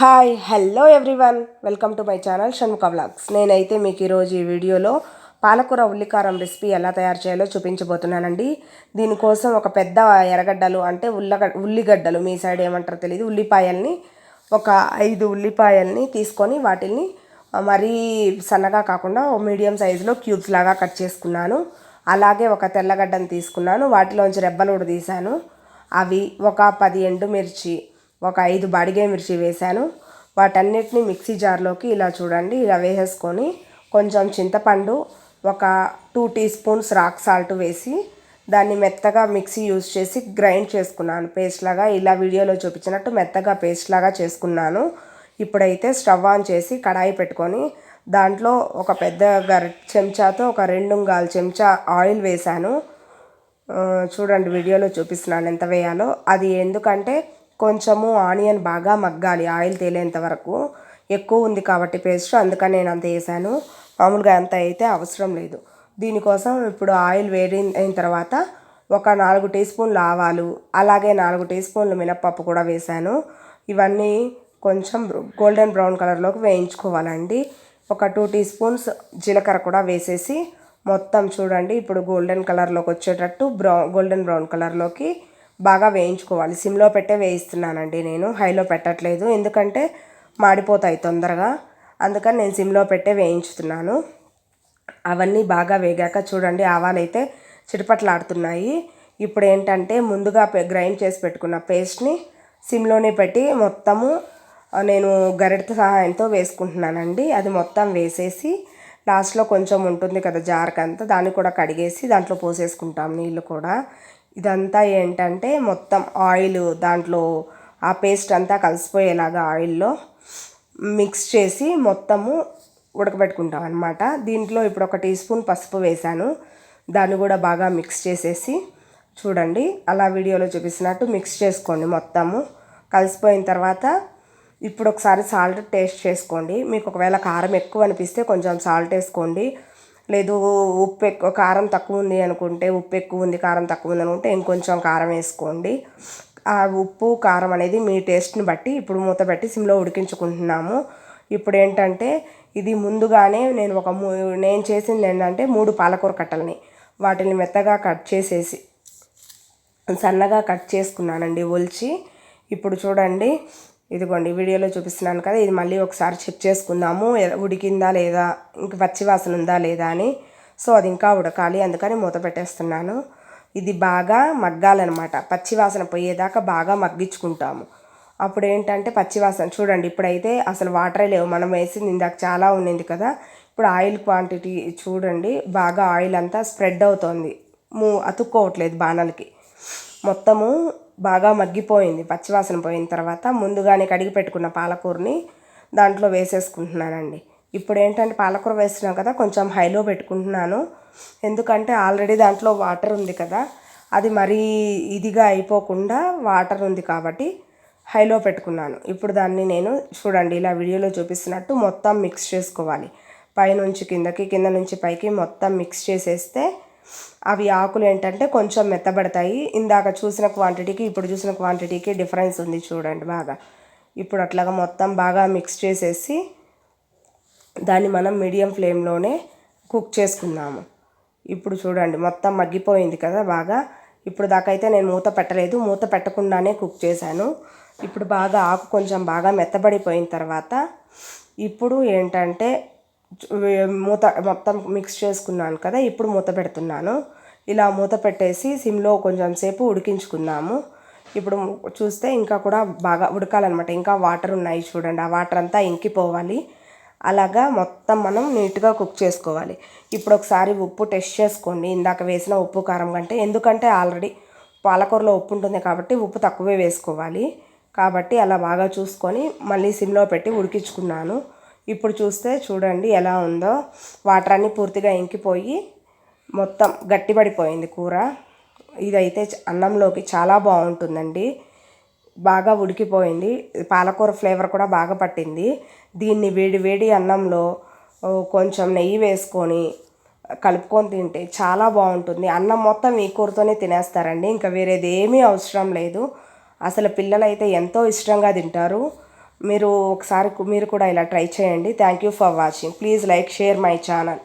Hi hello everyone. Welcome to my channel Shanmukha vlogs. నేనైతే మీకు ఈరోజు ఈ వీడియోలో పాలకూర ఉల్లికారం రెసిపీ ఎలా తయారు చేయాలో చూపించబోతున్నానండి. దీనికోసం ఒక పెద్ద ఎర్రగడ్డలు అంటే ఉల్లగ ఉల్లిగడ్డలు మీ సైడ్ ఏమంటారో తెలియదు ఉల్లిపాయల్ని ఒక ఐదు ఉల్లిపాయల్ని తీసుకొని వాటిని మరీ సన్నగా కాకుండా మీడియం సైజులో క్యూబ్స్ లాగా కట్ చేసుకున్నాను. అలాగే ఒక తెల్లగడ్డను తీసుకున్నాను. వాటిలోంచి రెబ్బలు కూడా తీశాను. అవి ఒక పది ఎండుమిర్చి ఒక ఐదు బాడిగే మిర్చి వేశాను. వాటన్నిటిని మిక్సీ జార్లోకి ఇలా చూడండి ఇలా వేసేసుకొని కొంచెం చింతపండు ఒక two teaspoons rock salt వేసి దాన్ని మెత్తగా మిక్సీ యూజ్ చేసి గ్రైండ్ చేసుకున్నాను. పేస్ట్ లాగా ఇలా వీడియోలో చూపించినట్టు మెత్తగా పేస్ట్ లాగా చేసుకున్నాను. ఇప్పుడైతే స్టవ్ ఆన్ చేసి కడాయి పెట్టుకొని దాంట్లో ఒక పెద్ద గర చెంచాతో ఒక రెండు గాల్ చెంచా ఆయిల్ వేశాను. చూడండి వీడియోలో చూపిస్తున్నాను ఎంత వేయాలో. అది ఎందుకంటే కొంచెము ఆనియన్ బాగా మగ్గాలి ఆయిల్ తేలేంత వరకు. ఎక్కువ ఉంది కాబట్టి పేస్ట్ అందుకని నేను అంత వేసాను. మామూలుగా అంత అయితే అవసరం లేదు. దీనికోసం ఇప్పుడు ఆయిల్ వేడి అయిన తర్వాత ఒక నాలుగు టీ స్పూన్లు ఆవాలు అలాగే నాలుగు టీ స్పూన్లు మినప్పప్పు కూడా వేశాను ఇవన్నీ కొంచెం గోల్డెన్ బ్రౌన్ కలర్లోకి వేయించుకోవాలండి. ఒక టూ టీ స్పూన్స్ జీలకర్ర కూడా వేసేసి మొత్తం చూడండి ఇప్పుడు గోల్డెన్ కలర్లోకి వచ్చేటట్టు బ్రౌన్ గోల్డెన్ బ్రౌన్ కలర్లోకి బాగా వేయించుకోవాలి. సిమ్లో పెట్టే వేయిస్తున్నానండి నేను. హైలో పెట్టట్లేదు. ఎందుకంటే మాడిపోతాయి తొందరగా. అందుకని నేను సిమ్లో పెట్టే వేయించుతున్నాను. అవన్నీ బాగా వేగాక చూడండి ఆవాలైతే చిటపట్లాడుతున్నాయి. ఇప్పుడు ఏంటంటే ముందుగా గ్రైండ్ చేసి పెట్టుకున్న పేస్ట్ని సిమ్లోనే పెట్టి మొత్తము నేను గరిటె సహాయంతో వేసుకుంటున్నానండి. అది మొత్తం వేసేసి లాస్ట్లో కొంచెం ఉంటుంది కదా జార్కంతా దాన్ని కూడా కడిగేసి దాంట్లో పోసేసుకుంటాం నీళ్ళు కూడా. ఇదంతా ఏంటంటే మొత్తం ఆయిల్ దాంట్లో ఆ పేస్ట్ అంతా కలిసిపోయేలాగా ఆయిల్లో మిక్స్ చేసి మొత్తము ఉడకబెట్టుకుంటాం అనమాట దీంట్లో ఇప్పుడు ఒక టీ స్పూన్ పసుపు వేశాను. దాన్ని కూడా బాగా మిక్స్ చేసేసి చూడండి అలా వీడియోలో చూపిస్తున్నట్టు మిక్స్ చేసుకోండి మొత్తము. కలిసిపోయిన తర్వాత ఇప్పుడు ఒకసారి సాల్ట్ టేస్ట్ చేసుకోండి. మీకు ఒకవేళ కారం ఎక్కువ అనిపిస్తే కొంచెం సాల్ట్ వేసుకోండి. లేదు ఉప్పు ఎక్కువ కారం తక్కువ ఉంది అనుకుంటే ఉప్పు ఎక్కువ ఉంది కారం తక్కువ ఉంది అనుకుంటే ఇంకొంచెం కారం వేసుకోండి. ఆ ఉప్పు కారం అనేది మీ టేస్ట్ని బట్టి ఇప్పుడు మూత పెట్టి సిమ్లో ఉడికించుకుంటున్నాము. ఇప్పుడు ఏంటంటే ఇది ముందుగానే నేను ఒక మూ నేను చేసింది ఏంటంటే మూడు పాలకూర కట్టలని. వాటిని మెత్తగా కట్ చేసేసి సన్నగా కట్ చేసుకున్నానండి ఒలిచి. ఇప్పుడు చూడండి ఇదిగోండి వీడియోలో చూపిస్తున్నాను కదా ఇది మళ్ళీ ఒకసారి చెక్ చేసుకుందాము ఉడికిందా లేదా ఇంక పచ్చి వాసన ఉందా లేదా అని. సో అది ఇంకా ఉడకాలి అందుకని మూత పెట్టేస్తున్నాను. ఇది బాగా మగ్గాలన్నమాట పచ్చి వాసన పోయేదాకా బాగా మగ్గించుకుంటాము. అప్పుడు ఏంటంటే పచ్చి వాసన చూడండి ఇప్పుడైతే అసలు వాటరే లేవు మనం వేసింది ఇందాక చాలా ఉండింది కదా ఇప్పుడు ఆయిల్ క్వాంటిటీ చూడండి బాగా ఆయిల్ అంతా స్ప్రెడ్ అవుతోంది మూ అతుక్కోవట్లేదు బాణలకి. మొత్తము బాగా మగ్గిపోయింది పచ్చివాసన పోయిన తర్వాత ముందుగానే కడిగి పెట్టుకున్న పాలకూరని దాంట్లో వేసేసుకుంటున్నానండి. ఇప్పుడు ఏంటంటే పాలకూర వేస్తున్నాం కదా కొంచెం హైలో పెట్టుకుంటున్నాను. ఎందుకంటే ఆల్రెడీ దాంట్లో వాటర్ ఉంది కదా అది మరీ ఇదిగా అయిపోకుండా వాటర్ ఉంది కాబట్టి హైలో పెట్టుకున్నాను. ఇప్పుడు దాన్ని నేను చూడండి ఇలా వీడియోలో చూపిస్తున్నట్టు మొత్తం మిక్స్ చేసుకోవాలి. పైనుంచి కిందకి కింద నుంచి పైకి మొత్తం మిక్స్ చేసేస్తే అవి ఆకులు ఏంటంటే కొంచెం మెత్తబడతాయి. ఇందాక చూసిన క్వాంటిటీకి ఇప్పుడు చూసిన క్వాంటిటీకి డిఫరెన్స్ ఉంది చూడండి బాగా. ఇప్పుడు అట్లాగా మొత్తం బాగా మిక్స్ చేసేసి దాన్ని మనం మీడియం ఫ్లేమ్లోనే కుక్ చేసుకుందాము. ఇప్పుడు చూడండి మొత్తం మగ్గిపోయింది కదా బాగా. ఇప్పుడు దాకైతే నేను మూత పెట్టలేదు. మూత పెట్టకుండానే కుక్ చేశాను. ఇప్పుడు బాగా ఆకు కొంచెం బాగా మెత్తబడిపోయిన తర్వాత ఇప్పుడు ఏంటంటే మూత మొత్తం మిక్స్ చేసుకున్నాను కదా ఇప్పుడు మూత పెడుతున్నాను. ఇలా మూత పెట్టేసి సిమ్లో కొంచెం సేపు ఉడికించుకున్నాము. ఇప్పుడు చూస్తే ఇంకా కూడా బాగా ఉడకాలన్నమాట. ఇంకా వాటర్ ఉన్నాయి చూడండి ఆ వాటర్ అంతా ఇంకిపోవాలి. అలాగా మొత్తం మనం నీట్గా కుక్ చేసుకోవాలి. ఇప్పుడు ఒకసారి ఉప్పు టెస్ట్ చేసుకోండి. ఇందాక వేసిన ఉప్పు కారం కంటే. ఎందుకంటే ఆల్రెడీ పాలకూరలో ఉప్పు ఉంటుంది కాబట్టి ఉప్పు తక్కువే వేసుకోవాలి. కాబట్టి అలా బాగా చూసుకొని మళ్ళీ సిమ్లో పెట్టి ఉడికించుకున్నాను. ఇప్పుడు చూస్తే చూడండి ఎలా ఉందో. వాటర్ అన్నీ పూర్తిగా ఇంకిపోయి మొత్తం గట్టిపడిపోయింది కూర. ఇదైతే అన్నంలోకి చాలా బాగుంటుందండి. బాగా ఉడికిపోయింది. పాలకూర ఫ్లేవర్ కూడా బాగా పట్టింది. దీన్ని వేడి వేడి అన్నంలో కొంచెం నెయ్యి వేసుకొని కలుపుకొని తింటే చాలా బాగుంటుంది. అన్నం మొత్తం ఈ కూరతోనే తినేస్తారండి. ఇంకా వేరేది ఏమీ అవసరం లేదు. అసలు పిల్లలైతే ఎంతో ఇష్టంగా తింటారు. మీరు ఒకసారి మీరు కూడా ఇలా ట్రై చేయండి. Thank you for watching please like share my channel